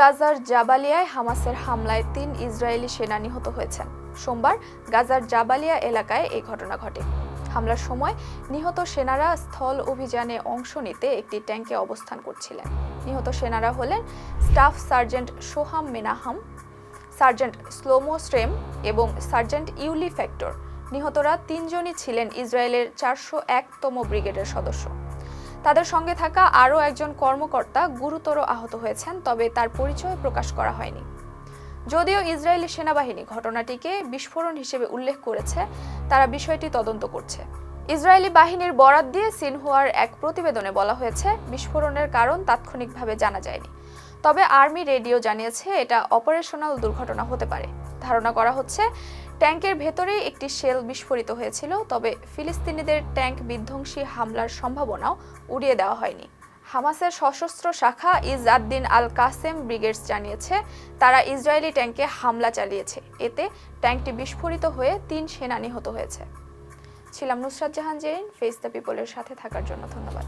গাজার জাবালিয়ায় হামাসের হামলায় তিন ইসরায়েলি সেনা নিহত হয়েছেন। সোমবার গাজার জাবালিয়া এলাকায় এই ঘটনা ঘটে। হামলার সময় নিহত সেনারা স্থল অভিযানে অংশ নিতে একটি ট্যাঙ্কে অবস্থান করছিলেন। নিহত সেনারা হলেন staff sergeant Shoham Menahem, sergeant Shlomo Strem এবং সার্জেন্ট ইউলি ফ্যাক্টর। নিহতরা তিনজনই ছিলেন ইসরায়েলের চারশো একতম ব্রিগেডের সদস্য। তাদের সঙ্গে থাকা আরও একজন কর্মকর্তা গুরুতর আহত হয়েছেন, তবে তার পরিচয় প্রকাশ করা হয়নি। যদিও ইসরায়েলি সেনাবাহিনী ঘটনাটিকে বিস্ফোরণ হিসেবে উল্লেখ করেছে, তারা বিষয়টি তদন্ত করছে। ইসরায়েলি বাহিনীর বরাত দিয়ে সিনহুয়ার এক প্রতিবেদনে বলা হয়েছে, বিস্ফোরণের কারণ তাৎক্ষণিকভাবে জানা যায়নি। তবে আর্মি রেডিও জানিয়েছে, এটা অপারেশনাল দুর্ঘটনা হতে পারে। ধারণা করা হচ্ছে ট্যাঙ্কের ভেতরেই একটি শেল বিস্ফোরিত হয়েছিল, তবে ফিলিস্তিনিদের ট্যাঙ্ক বিধ্বংসী হামলার সম্ভাবনাও উড়িয়ে দেওয়া হয়নি। হামাসের সশস্ত্র শাখা ইজআদ্দিন আল কাসেম ব্রিগেডস জানিয়েছে, তারা ইসরায়েলি ট্যাঙ্কে হামলা চালিয়েছে। এতে ট্যাঙ্কটি বিস্ফোরিত হয়ে তিন সেনা নিহত হয়েছে। ছিলাম নুসরাত জাহান জেরিন ফেস দ্য পিপলের সাথে থাকার জন্য ধন্যবাদ।